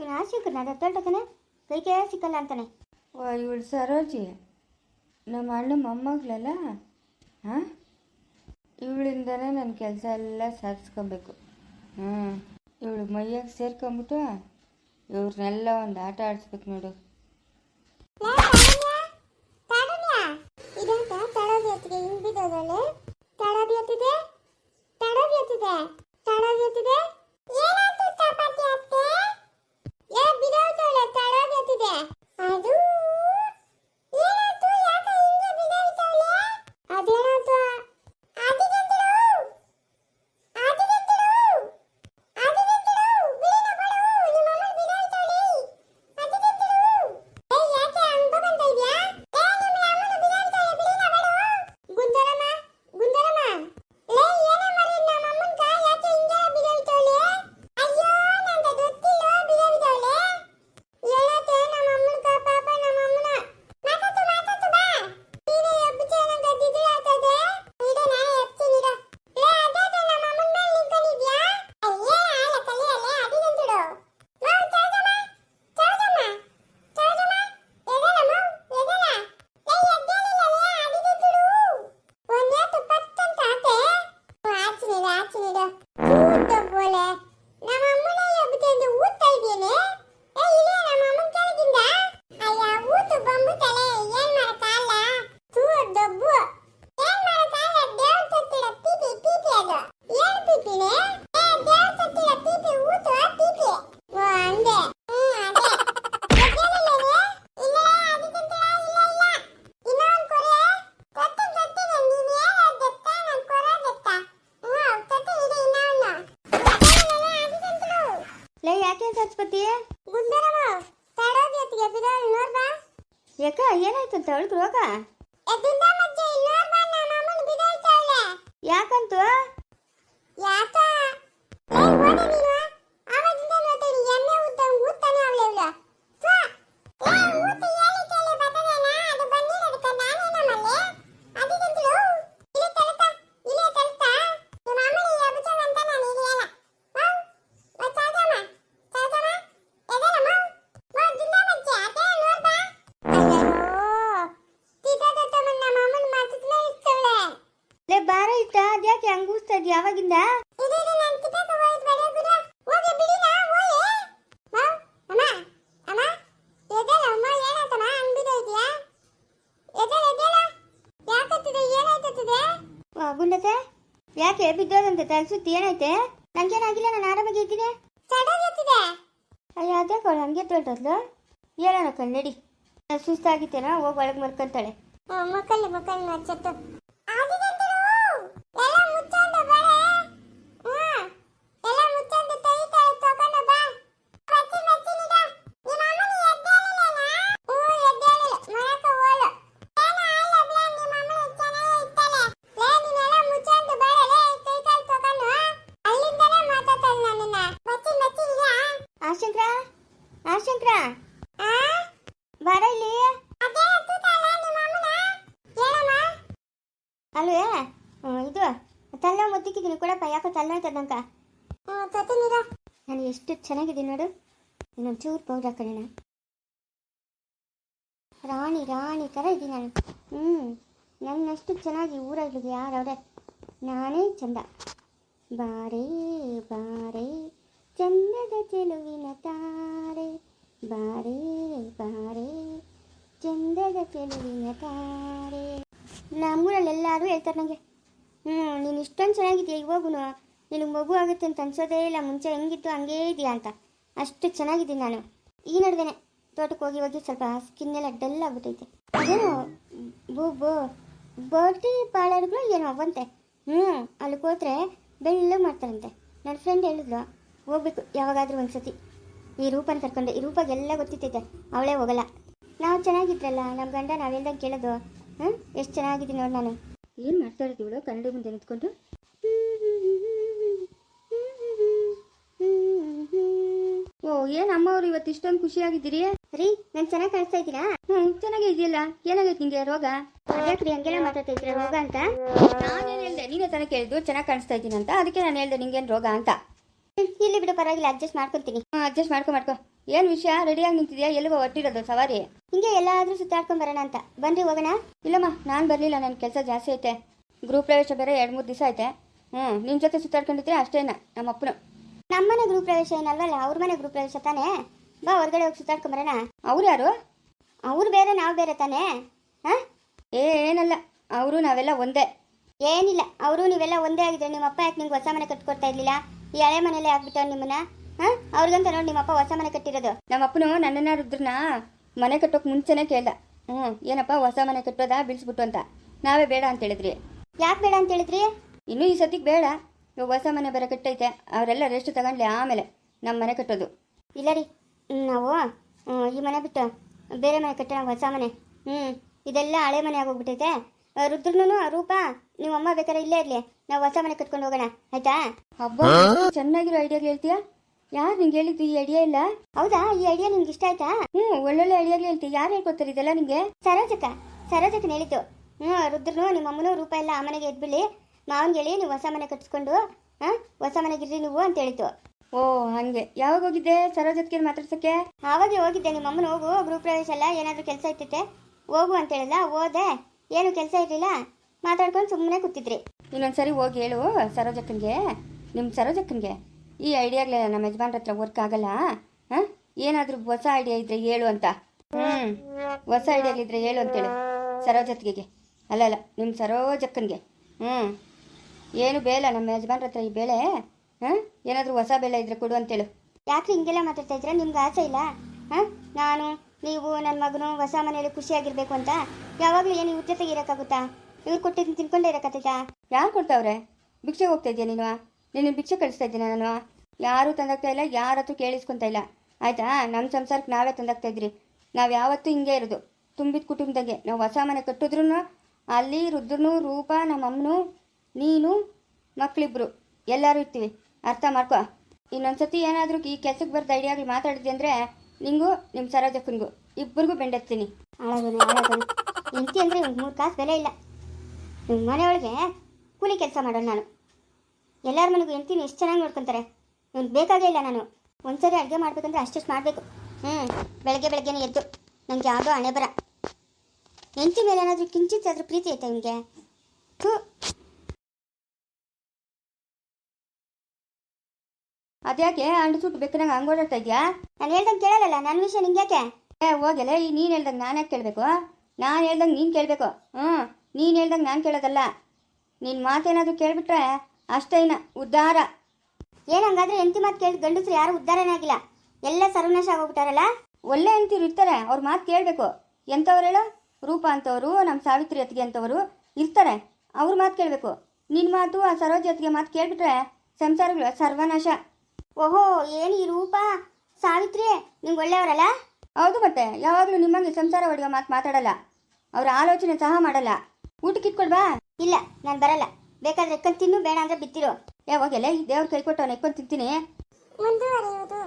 ಇವನು ಆಶಿಕನ ಅದು ಕೈ ಕೈಗೆ ಸಿಕ್ಕಲ್ಲ ಅಂತಾನೆ? ಓ ಇವಳು ಸರೋಜಿ ನಮ್ಮ ಅಣ್ಣ ಮೊಮ್ಮಗಳಲ್ಲ? ಹಾಂ? ಇವಳಿಂದನೇ ನನ್ನ ಕೆಲಸ ಎಲ್ಲ ಸಾಧಿಸ್ಕೊಬೇಕು ಹ್ಞೂ. ಇವಳು ಮೈಯಾಗ ಸೇರ್ಕೊಂಬಿಟ್ಟು ಇವ್ರನ್ನೆಲ್ಲ ಒಂದು ಆಟ ಆಡಿಸ್ಬೇಕು ನೋಡು. ಇದಂತ ತಳದಿ ಎತ್ತಿಗೆ ಹಿಂಗ್ ಬಿದ್ದೋದಳೆ ತಳದಿ ಎತ್ತಿದೆ ತಳದಿ ಎತ್ತಿದೆ ತಳದಿ ಎತ್ತಿದೆ ಏನಾಯ್ತು ಚಪಾತಿ ಅತ್ತೆ ಏ ಬಿದ್ದೋದಳೆ ತಳದಿ ಎತ್ತಿದೆ ಅದು ಏನಾಯ್ತು ಯಾಕೆ ಹಿಂಗೆ ಬಿದ್ದೋಯ್ತವಳೆ ಅದೇನಾಯ್ತು ಆದಿಗಂತಳು ಆದಿಗಂತಳು ಆದಿಗಂತಳು ಬಿಳಿನ ಬಳು ನಿಮ್ಮ ಅಮ್ಮ ಬಿದ್ದೋಯ್ತವಳೆ ಆದಿಗಂತಳು ಏ ಯಾಕೆ ಹಂಗ ಬಂದ ಇದ್ಯಾ ಏ ನಿಮ್ಮ ಅಮ್ಮನ ಬಿದ್ದೋಯ್ತವಳೆ ಬಿಳಿನ ಬಳು ಗುಂದರಮ್ಮ ಗುಂದರಮ್ಮ ಲೇ ಏನೇ ಮಾಡಿ ನಮ್ಮ ಅಮ್ಮನ ಕಾ ಯಾಕೆ ಹಿಂಗೆ ಬಿದ್ದೋಯ್ತವಳೆ ಅಯ್ಯೋ ನಂಗೆ ಗೊತ್ತಿಲ್ಲ ಬಿದ್ದೋಯ್ತವಳೆ ಹೇಳತ್ತೆ ನಮ್ಮ ಅಮ್ಮನ ಕಾ ಪಾಪ ನಮ್ಮ ಅಮ್ಮನ ಮಾತಾತು ಮಾತಾತು ಬಾ ನೀನೇ ಎಬ್ಬಿಚೆ ನಂಗೆ ದಿದಿಲಾತದೆ ಇಡನ ಎಬ್ತೀನಿ ಇಡ ಲೇ ಅದೇ ನಮ್ಮ ಅಮ್ಮನ ಮೇಲೆ ನಿಂತ್ಕೊಂಡಿದ್ಯಾ ಅಯ್ಯೇ ಆಲ ಕಲಿಯಲ್ಲೇ ಅದಿಗಂತಡು ಮಾವು ಚಾಜಮ್ಮ ಚಾಜಮ್ಮ ಚಾಜಮ್ಮ ಎದೆಲ ಮಾವು ಎದೆಲ ಲೇ ಎದ್ದೇಲಿಲ್ಲ ಲೇ ಅದಿಗಂತಡು ಒಂದೇ ತುಪ್ಪತ್ತಂತ ಆತೆ ಆಚಿನಿಡ ಆಚಿನಿಡ ಊಟ ಬೋಲೆ ನಮ್ಮ ಅಮ್ಮನ ಎಬ್ಬುತ್ತೆ ಊಟ ಇದ್ದೇನೆ ಏ ಇಲ್ಲೇ ನಮ್ಮ ಅಮ್ಮನ ಕೆಳಗಿಂದ ಅಯ್ಯ ಊಟ ಬಂಬುತ್ತಲೆ ಏನ್ ಮಾಡಕ್ಕಾಗಲ್ಲ ತೂ ಡಬ್ಬು ಏನ್ ಮಾಡಕ್ಕಾಗಲ್ಲ ದೇವ್ರ ತತ್ತಿಡ ಪೀಪಿ ಪೀಪಿ ಅದು ಏನ್ ಪೀಪಿನೇ ಏ ದೇವ್ರ ತತ್ತಿಡ ಪೀಪಿ ಊಟ ಪೀಪಿ ಓ ಅಂದೆ ಹ್ಮ್ ಅದೇ ಎದ್ದೇಳಿಲ್ಲನೆ? ಇಲ್ಲ ಅದಕ್ಕಂತಲ ಇಲ್ಲ ಇಲ್ಲ ಇನ್ನೊಂದ್ ಕೊರೆ ಕೊಟ್ಟು ಕೊಟ್ಟಿದೆ ನೀನ್ ಏನ್ ದೆತ್ತ ನನ್ ಕೊರೆ ದೆತ್ತ ಹ್ಮ್ ಕೊಟ್ಟು ಇದೆ ಇನ್ನೊಂದು ಎದ್ದೇಳಿಲ್ಲನೆ? ಅದಕ್ಕಂತಲು ಲೇ ಯಾಕೆ ಸರಸ್ವತಿ ಗುಂಡರಮ್ಮ ತಡೋದಿ ಎತ್ತಿಗೆ ಬಿಡೋಳು ನೋಡ್ಬಾ ಯಾಕ ಏನಾಯ್ತು ಅಂತ ಅವಳಿಗೆ ರೋಗ? ಯಾಕಂತು ಯಾಕ ಏ ಓಡೆ ನೀನು ಆವಾಗಿಂದ ನೋಡ್ತೀನಿ ಎಮ್ಮೆ ಉದ್ದ ಊದ್ತಾನೆ ಅವಳೆ ಇವಳು ಥು, ಏ ಊತ ಏಲಿ ಕೇಳಿ ಬರ್ತದೇನ ಅದು ಬಂದಿರೋದಕ್ಕ ನಾನೇ ನಮ್ಮಲ್ಲಿ ಅದಿಗಂತಳು ಇಲ್ಲೇ ತಳ್ತಾ ಇಲ್ಲೇ ತಳ್ತಾ ನಿಮ್ಮ ಅಮ್ಮನ ಎಬ್ಬಚಂಗ ಅಂತ ನಾನು ಇಳಿಯಲ್ಲ ಮಾವ್ ಮತ್ ಚಾಚಮ್ಮ ಚಾಚಮ್ಮ ಎದೆಲ ಮಾವ್ ಮಾವ್ ಜಿಂದ ಮಜ್ಜೆ ಅದೇ ನೋಡ್ಬಾ ಅಯ್ಯೋ ತಿದ್ದದತ್ತಮ್ಮ ನಮ್ಮ ಅಮ್ಮನ ಮಾತನ್ನ ಇಷ್ಟವಳೆ ಲೇ ಬಾರ ಇಷ್ಟ ಅದ್ಯಾಕೆ ಹಂಗೂಸ್ತಾ ಇದ್ಯಾ ಯಾವಾಗಿಂದ ಇದು ಇದು ನಾನು ಕಿತ್ತಕ್ಕೆ ಹೋಯ್ತು ಬಡ ಗುರು ಹೋಗಿ ಬಿಡಿನ ಹೋಯೆ ಮಾವ್ ಅಮ್ಮ ಅಮ್ಮ ಎದೆಲ ಅಮ್ಮ ಏನಾಯ್ತಮ್ಮ ಹಂಗ್ ಬಿದ್ದೋಯ್ತೀಯಾ ಎದೆಲ ಎದೆಲ ಯಾಕತ್ತಿದೆ ಯಾವಾಗಿಂದ? ಗುಂಡತೆ ಯಾಕೆ ಬಿದ್ದೋದಂತೆ ತಲ್ಸುತ್ತಿ ಏನೈತೆ ನಂಗೇನಾಗಿಲ್ಲ ನಾನು ಆರಾಮಾಗಿ ಇದ್ದೀನಿ ಅಯ್ಯ ಅದೇ ಅವಳು ಹಂಗೆ ತೊಳ್ತದ್ಲು ಹೇಳೋಣ ಕಣ್ಣಡಿ ಸುಸ್ತಾಗಿತ್ತೇನೋ ಹೋಗಿ ಒಳಗೆ ಮರ್ಕೊಂತಾಳೆ ಮಕ್ಕಳು ಮಕ್ಕಳು ನಚ್ಚತ್ತು ಆದಿಗಂತರು ಎಲ್ಲ ಮುಚ್ಚಂಡು ಬಳೆ ಹ್ಮ್ ಎಲ್ಲ ಮುಚ್ಚಂಡು ತೈತಾಳೆ ತಗೊಂಡು ಬಾ ಮಚ್ಚಿ ಮಚ್ಚಿ ನಿಡ ನಿಮ್ಮ ಅಮ್ಮನ ಎದ್ದೇಳಿಲ್ಲನಾ ಹ್ಞೂ ಎದ್ದೇಳಿಲ್ಲ ಮರಕ ಹೋಲು ಏನು ಆಯ್ಲ ಬ್ಲಾ ನಿಮ್ಮ ಅಮ್ಮನ ಚೆನ್ನಾಗಿ ಇತ್ತಾಳೆ ಲೇ ನೀನೆಲ್ಲ ಮುಚ್ಚಂಡು ಬಳೆ ಲೇ ತೈತಾಳೆ ತಗೊಂಡು ಅಲ್ಲಿಂದಲೇ ಮಾತಾಡ್ತಾಳೆ ನನ್ನನ್ನ ಮಚ್ಚಿ ಮಚ್ಚಿ ನಿಡ ಆಶಂಕ್ರ ಆಶಂಕ್ರ ಆ? ಬಾರ ಇಲ್ಲಿ. ಅಲ್ವೇ ಇದು ತಲೆ ಮುದ್ದಿಕ್ಕಿದ್ದೀನಿ ಕೊಡಪ್ಪ ಯಾಕೋ ತಲೆ ತತ್ತಿನಿರ ನಾನು ಎಷ್ಟು ಚೆನ್ನಾಗಿದ್ದೀನಿ ನೋಡು. ಇನ್ನೊಂದು ಚೂರು ಪೌಡರ್ ಹಾಕೊಳ್ಳೋಣ. ರಾಣಿ ರಾಣಿ ಥರ ಇದ್ದೀನಿ ನಾನು. ಹ್ಞೂ ನನ್ನಷ್ಟು ಚೆನ್ನಾಗಿ ಊರಲ್ಲಿ ಯಾರವ್ರೆ ನಾನೇ ಚಂದ. ಬಾರೇ ಬಾರೇ ಚಂದದ ಚೆಲುವಿನ ತಾರೆ ಬಾರೇ, ಬಾರೆ, ಚಂದದ ಚೆಲುವಿನ ತಾರೆ. ನಮ್ಮೂರಲ್ಲಿ ಎಲ್ಲರೂ ಹೇಳ್ತಾರೆ ನನಗೆ ಹ್ಞೂ, ನೀನು ಇಷ್ಟೊಂದು ಚೆನ್ನಾಗಿದೆಯಾ ಇವಾಗೂ ನಿನಗೆ ಮಗು ಆಗುತ್ತೆ ಅಂತ ಅನ್ಸೋದೇ ಇಲ್ಲ, ಮುಂಚೆ ಹೆಂಗಿತ್ತು ಹಂಗೇ ಇದೆಯಾ ಅಂತ. ಅಷ್ಟು ಚೆನ್ನಾಗಿದ್ದೀನಿ ನಾನು. ಈ ನಡುವೆನೆ ತೋಟಕ್ಕೆ ಹೋಗಿ ಹೋಗಿ ಸ್ವಲ್ಪ ಸ್ಕಿನ್ ಎಲ್ಲ ಡಲ್ ಆಗ್ಬಿಟ್ಟೈತೆ. ಅದೇನು, ಬೋ ಬೋ ಬರ್ಟಿ ಪಾರ್ಲರ್ಗಳು ಏನೋ ಅವಂತೆ. ಹ್ಞೂ, ಅಲ್ಲಿಗೆ ಹೋದ್ರೆ ಬೆಳ್ಳಗೆ ಮಾಡ್ತಾರಂತೆ. ನನ್ನ ಫ್ರೆಂಡ್ ಹೇಳಿದ್ಲು, ಹೋಗ್ಬೇಕು ಯಾವಾಗಾದ್ರೂ ಒಂದ್ಸತಿ. ಈ ರೂಪನ ಕರ್ಕೊಂಡು, ಈ ರೂಪಗೆಲ್ಲ ಗೊತ್ತಿತ್ತೈತೆ ಅವಳೇ ಹೋಗಲ್ಲ. ನಾವು ಚೆನ್ನಾಗಿದ್ರಲ್ಲ ನಮ್ಮ ಗಂಡ ನಾವೆಲ್ಲ ಕೇಳೋದು? ಹಾಂ ಎಷ್ಟು ಚೆನ್ನಾಗಿದ್ದೀನಿ ನೋಡಿ ನಾನು. ಏನು ಮಾಡ್ತಾ ಇರ್ತೀವಳು ಕನ್ನಡ ಮುಂದೆ ನಿಂತ್ಕೊಂಡು. ಓ, ಏನು ಅಮ್ಮವ್ರು ಇವತ್ತು ಇಷ್ಟೊಂದು ಖುಷಿಯಾಗಿದ್ದೀರಿ? ರೀ ನಾನು ಚೆನ್ನಾಗಿ ಕಾಣಿಸ್ತಾ ಇದ್ದೀರಾ? ಹ್ಞೂ ಚೆನ್ನಾಗೇ ಇದೆಯಲ್ಲ? ಏನಾಗೈತೆ ನಿಂಗೆ ರೋಗ? ಯಾಕ್ರಿ ಹಂಗೆಲ್ಲ ಮಾತಾಡ್ತಾ ಇದ್ದೀರಾ, ರೋಗ ಅಂತ? ನಾನೇನು ಹೇಳ್ದೆ? ನೀನೇ ತಾನೇ ಕೇಳಿದ್ದು ಚೆನ್ನಾಗಿ ಕಾಣಿಸ್ತಾ ಇದ್ದೀನಿ ಅಂತ ಅದಕ್ಕೆ ನಾನು ಹೇಳ್ದೆ, ನಿಂಗೇನು ರೋಗ ಅಂತ? ಇಲ್ಲಿ ಬಿಡು ಪರವಾಗಿಲ್ಲ ಅಡ್ಜಸ್ಟ್ ಮಾಡ್ಕೊತೀನಿ ಅಡ್ಜಸ್ಟ್ ಮಾಡ್ಕೊ ಮಾಡ್ಕೊ. ಏನು ವಿಷಯ? ರೆಡಿಯಾಗಿ ನಿಂತಿದ್ಯಾ? ಎಲ್ಲಿಗೋ ಹೊಟ್ಟಿರೋದು ಸವಾರಿ? ಹಿಂಗೆ ಎಲ್ಲಾದ್ರೂ ಸುತ್ತಾಡ್ಕೊಂಡ್ ಬರೋಣ ಅಂತ. ಬನ್ರಿ ಹೋಗೋಣ. ಇಲ್ಲಮ್ಮ ನಾನು ಬರಲಿಲ್ಲ ನನ್ನ ಕೆಲಸ ಜಾಸ್ತಿ ಐತೆ. ಗ್ರೂಪ್ ಪ್ರವೇಶ ಬೇರೆ ಎರಡು ಮೂರು ದಿವಸ ಐತೆ. ಹ್ಞೂ ನಿಮ್ಮ ಜೊತೆ ಸುತ್ತಾಡ್ಕೊಂಡಿದ್ರೆ ಅಷ್ಟೇನ ನಮ್ಮ ಅಪ್ಪನು ನಮ್ಮನೆ ಗೃಹ ಪ್ರವೇಶ ಏನಲ್ವಲ್ಲ? ಅವ್ರ ಮನೆ ಗ್ರೂಪ್ ಪ್ರವೇಶ ತಾನೇ? ಬಾ ಹೊರಗಡೆ ಹೋಗಿ ಸುತ್ತಾಡ್ಕೊಂಡ್ ಬರೋಣ. ಅವ್ರು ಯಾರು? ಅವ್ರು ಬೇರೆ ನಾವು ಬೇರೆ ತಾನೇ? ಹಾಂ? ಏ ಏನಲ್ಲ. ಅವರು ನಾವೆಲ್ಲ ಒಂದೇ. ಏನಿಲ್ಲ. ಅವರು ನೀವೆಲ್ಲ ಒಂದೇ ಆಗಿದ್ರೆ ನಿಮ್ಮ ಅಪ್ಪ ಯಾಕೆ ನಿಂಗೆ ಹೊಸ ಮನೆ ಕಟ್ಕೊಡ್ತಾ ಇರ್ಲಿಲ್ಲ? ಈ ಹಳೆ ಮನೇಲಿ ಹಾಕ್ಬಿಟ್ಟ ನಿಮ್ಮನ್ನ? ಹಾ? ಅವ್ರಿಗಂತ ನೋಡಿ ನಿಮ್ಮಪ್ಪ ಹೊಸ ಮನೆ ಕಟ್ಟಿರೋದು. ನಮ್ಮಪ್ಪನು ನನ್ನನ್ನ ರುದ್ರನ ಮನೆ ಕಟ್ಟೋಕೆ ಮುಂಚೆನೇ ಕೇಳ್ದ. ಹ್ಞೂ ಏನಪ್ಪ ಹೊಸ ಮನೆ ಕಟ್ಟೋದಾ ಬಿಡಿಸ್ಬಿಟ್ಟು ಅಂತ. ನಾವೇ ಬೇಡ ಅಂತ ಹೇಳಿದ್ರಿ. ಯಾಕೆ ಬೇಡ ಅಂತ ಹೇಳಿದ್ರಿ? ಇನ್ನೂ ಈ ಸತಿಗೆ ಬೇಡ. ಇವಾಗ ಹೊಸ ಮನೆ ಬೇರೆ ಕಟ್ಟೈತೆ. ಅವರೆಲ್ಲ ರೆಸ್ಟ್ ತಗೊಂಡ್ಲಿ ಆಮೇಲೆ ನಮ್ಮ ಮನೆ ಕಟ್ಟೋದು. ಇಲ್ಲ ರೀ. ನಾವು ಈ ಮನೆ ಬಿಟ್ಟು ಬೇರೆ ಮನೆ ಕಟ್ಟೋಣ ಹೊಸ ಮನೆ. ಹ್ಞೂ ಇದೆಲ್ಲ ಹಳೆ ಮನೆ ಆಗೋಗ್ಬಿಟ್ಟೈತೆ. ರುದ್ರನು ರೂಪ ನಿಮ್ಮ ಅಮ್ಮ ಬೇಕಾದ್ರೆ ಇಲ್ಲೇ ಇರಲಿ. ನಾವು ಹೊಸ ಮನೆ ಕಟ್ಕೊಂಡು ಹೋಗೋಣ ಆಯ್ತಾ? ಹಬ್ಬ ಚೆನ್ನಾಗಿರೋ ಐಡಿಯಾ ಹೇಳ್ತೀಯಾ? ಯಾರು ನಿಂಗೆ ಹೇಳಿದ್ದು ಈ ಐಡಿಯಾ ಇಲ್ಲ ಹೌದಾ? ಈ ಐಡಿಯಾ ನಿಮ್ಗೆ ಇಷ್ಟ ಆಯ್ತಾ? ಹ್ಮ್ ಒಳ್ಳೊಳ್ಳೆ ಐಡಿಯಾಗಳು ಹೇಳ್ತೀಯ. ಯಾರು ಹೇಳ್ಕೊತಾರೆ ಇದೆಲ್ಲ ನಿಮ್ಗೆ ಸರೋಜಕ್ಕ ಸರೋಜಕ್ಕನ ಹೇಳಿದ್ದು. ಹ್ಮ್ ರುದ್ರನು ನಿಮ್ಮ ಅಮ್ಮನೂ ರೂಪ ಎಲ್ಲ ಆ ಮನೆಗೆ ಎದ್ಬಿಡಿ ಮಾವನ್ಗೆ ಹೇಳಿ ನೀವು ಹೊಸ ಮನೆ ಕಟ್ಸ್ಕೊಂಡು ಹಾಂ ಹೊಸ ಮನೆಗಿರ್ರಿ ನೀವು ಅಂತ ಹೇಳಿತ್ತು ಓ ಹಂಗೆ. ಯಾವಾಗ ಹೋಗಿದ್ದೆ ಸರೋಜತ್ಗೆ ಮಾತಾಡ್ಸಕ್ಕೆ? ಆವಾಗೇ ಹೋಗಿದ್ದೆ ನಿಮ್ಮ ಅಮ್ಮನ ಹೋಗು ಗೃಹ ಪ್ರವೇಶ ಎಲ್ಲ ಏನಾದರೂ ಕೆಲಸ ಇರ್ತೈತೆ ಹೋಗು ಅಂತ ಹೇಳಲ್ಲ ಹೋದೆ. ಏನು ಕೆಲಸ ಇರಲಿಲ್ಲ? ಮಾತಾಡ್ಕೊಂಡು ಸುಮ್ಮನೆ ಕೂತಿದ್ರಿ. ಇನ್ನೊಂದ್ಸರಿ ಹೋಗಿ ಹೇಳು ಸರೋಜಕ್ಕನಿಗೆ ನಿಮ್ಮ ಸರೋಜಕ್ಕನಿಗೆ. ಈ ಐಡಿಯಾಗಲಿಲ್ಲ ನಮ್ಮ ಯಜಮಾನ್ರ ಹತ್ರ ವರ್ಕ್ ಆಗಲ್ಲ ಹಾಂ? ಏನಾದರೂ ಹೊಸ ಐಡಿಯಾ ಇದ್ರೆ ಹೇಳು ಅಂತ. ಹ್ಞೂ ಹೊಸ ಐಡಿಯಾಗಳಿದ್ರೆ ಹೇಳು ಅಂತೇಳಿ ಸರೋಜತ್ಗೆ ಅಲ್ಲ ಅಲ್ಲ ನಿಮ್ಮ ಸರೋಜಕ್ಕನಿಗೆ. ಹ್ಞೂ ಏನು ಬೇಲ ನಮ್ಮ ಯಜಮಾನ್ರ ಹತ್ರ ಈ ಬೇಳೆ ಹಾಂ? ಏನಾದರೂ ಹೊಸ ಬೇಳೆ ಇದ್ರೆ ಕೊಡು ಅಂತೇಳು. ಯಾಕೆ ಹಿಂಗೆಲ್ಲ ಮಾತಾಡ್ತಾ ಇದ್ರೆ ನಿಮ್ಗೆ ಆಸೆ ಇಲ್ಲ? ಹಾಂ? ನಾನು ನೀವು ನನ್ನ ಮಗನು ಹೊಸ ಮನೆಯಲ್ಲಿ ಖುಷಿಯಾಗಿರ್ಬೇಕು ಅಂತ ಯಾವಾಗಲೂ ಏನು ಇವ್ರ ಜೊತೆಗೆ ಇರೋಕ್ಕಾಗುತ್ತಾ ಇವ್ರು ಕೊಟ್ಟಿದ್ದು ತಿನ್ಕೊಂಡೇ ಇರೋಕ್ಕಾಗ್ತೈತಾ? ಯಾರು ಕೊಡ್ತಾವ್ರೆ? ಭಿಕ್ಷೆ ಹೋಗ್ತಾ ಇದೆಯಾ ನೀನು? ನೀನು ಭಿಕ್ಷೆ ಕಳಿಸ್ತಾ ಇದ್ದೀನಿ ನಾನು? ಯಾರೂ ತಂದಾಗ್ತಾ ಇಲ್ಲ, ಯಾರ ಹತ್ರ ಕೇಳಿಸ್ಕೊಂತ ಇಲ್ಲ. ಆಯ್ತಾ? ನಮ್ಮ ಸಂಸಾರಕ್ಕೆ ನಾವೇ ತಂದಾಗ್ತಾ ಇದ್ರಿ. ನಾವು ಯಾವತ್ತೂ ಹಿಂಗೆ ಇರೋದು. ತುಂಬಿದ ಕುಟುಂಬದಾಗೆ. ನಾವು ಹೊಸ ಮನೆ ಕಟ್ಟಿದ್ರು ಅಲ್ಲಿ ರುದ್ರನು, ರೂಪ ನಮ್ಮ ಅಮ್ಮನು ನೀನು ಮಕ್ಕಳಿಬ್ರು ಎಲ್ಲರೂ ಇರ್ತೀವಿ. ಅರ್ಥ ಮಾಡ್ಕೊ. ಇನ್ನೊಂದ್ಸತಿ ಏನಾದರೂ ಈ ಕೆಲ್ಸಕ್ಕೆ ಬರ್ದ ಐಡಿಯಾಗಳು ಮಾತಾಡಿದ್ದೆ ಅಂದರೆ ನಿಂಗೂ ನಿಮ್ಮ ಸರೋಜಕ್ಕನಿಗೂ. ಇಬ್ಬರಿಗೂ ಬೆಂಡೆತ್ತೀನಿ. ಹಾಳಾಗೋನು ಎಂತಿ ಅಂದರೆ ಒಂದು ಮೂರು ಕಾಸು ಬೆಲೆ ಇಲ್ಲ. ನಿಮ್ಮ ಮನೆಯೊಳಗೆ ಕೂಲಿ ಕೆಲಸ ಮಾಡೋಣ ನಾನು. ಎಲ್ಲರ ಮನೆಗೂ ಎಂತೀನಿ ಎಷ್ಟು ಚೆನ್ನಾಗಿ ನೋಡ್ಕೊತಾರೆ. ಇವ್ನು ಬೇಕಾಗೇ ಇಲ್ಲ ನಾನು. ಒಂದ್ಸರಿ ಅಡುಗೆ ಮಾಡ್ಬೇಕಂದ್ರೆ ಅಷ್ಟೆಷ್ಟು ಮಾಡಬೇಕು. ಹ್ಞೂ ಬೆಳಗ್ಗೆ ಬೆಳಗ್ಗೆನೇ ಎದ್ದು. ನನಗೆ ಯಾವುದೋ ಹಣೆ ಬರ. ಹೆಂಡತಿ ಮೇಲೆ ಏನಾದರೂ ಕಿಂಚಿತ್ತಾದರೂ ಪ್ರೀತಿ ಐತೆ ನಿಮಗೆ ಥೂ. ಅದ್ಯಾಕೆ? ಅಂಡು ಸುಟ್ಟು ಬೇಕಂಗೆ ಹಂಗೆ ಓಡಾಡ್ತಾ ಇದೆಯಾ? ನಾನು ಹೇಳ್ದಂಗೆ ಕೇಳಲ್ಲ ನನ್ನ ವಿಷಯ ನಿಂಗೆ ಯಾಕೆ? ಏ ಹೋಗಲ್ಲ ಈ ನೀನು ಹೇಳ್ದಂಗೆ ನಾನು ಯಾಕೆ ಕೇಳಬೇಕು? ನಾನು ಹೇಳ್ದಂಗೆ ನೀನು ಕೇಳಬೇಕು. ಹ್ಞೂ ನೀನು ಹೇಳ್ದಂಗೆ ನಾನು ಕೇಳೋದಲ್ಲ. ನಿನ್ನ ಮಾತೇನಾದರೂ ಕೇಳಿಬಿಟ್ರೆ ಅಷ್ಟೇನ ಉದ್ಧಾರ ಏನಂಗಾದ್ರೆ ಎಂತಿ ಹೆಂಡತಿ ಮಾತು ಕೇಳಿ ಗಂಡಸರು ಯಾರು ಉದ್ಧಾರನೇ ಆಗಿಲ್ಲ? ಎಲ್ಲ ಸರ್ವನಾಶ ಆಗೋಗ್ಬಿಟ್ಟಾರಲ್ಲ? ಒಳ್ಳೆ ಹೆಂಡ್ತಿರು ಇರ್ತಾರೆ ಅವ್ರ ಮಾತು ಕೇಳಬೇಕು. ಎಂಥವ್ರು ಹೇಳು? ರೂಪ ಅಂತವರು ನಮ್ಮ ಸಾವಿತ್ರಿ ಅತ್ತಿಗೆ ಅಂತವರು ಇರ್ತಾರೆ ಅವ್ರ ಮಾತು ಕೇಳಬೇಕು. ನಿನ್ನ ಮಾತು ಆ ಸರೋಜಿ ಅತ್ತಿಗೆ ಮಾತು ಕೇಳಿಬಿಟ್ರೆ ಸಂಸಾರಗಳು ಸರ್ವನಾಶ. ಓಹೋ ಏನು ಈ ರೂಪ. ಸಾವಿತ್ರಿ ನಿಮ್ಗೆ ಒಳ್ಳೆಯವರಲ್ಲ? ಹೌದು ಮತ್ತೆ ಯಾವಾಗಲೂ ನಿಮ್ಮಂಗೆ ಸಂಸಾರ ಹೊಡೆಯೋ ಮಾತು ಮಾತಾಡಲ್ಲ. ಅವ್ರ ಆಲೋಚನೆ ಸಹ ಮಾಡಲ್ಲ. ಊಟಕ್ಕೆ ಇಟ್ಕೊಳ್ವಾ ಇಲ್ಲ ನಾನು ಬರಲ್ಲ. ಬೇಕಾದ್ರೆ ಎಕ್ಕಂತ ತಿನ್ನು ಬೇಡ ಅಂದ್ರೆ ಬಿತ್ತಿರು. ಏ ಹೋಗಲ್ಲ ಈ ದೇವ್ರ ಕೈ ಕೊಟ್ಟು ನೆಕ್ಕೊಂಡು ತಿಂತೀನಿ. ಮುಂದುವರಿಯುವುದು.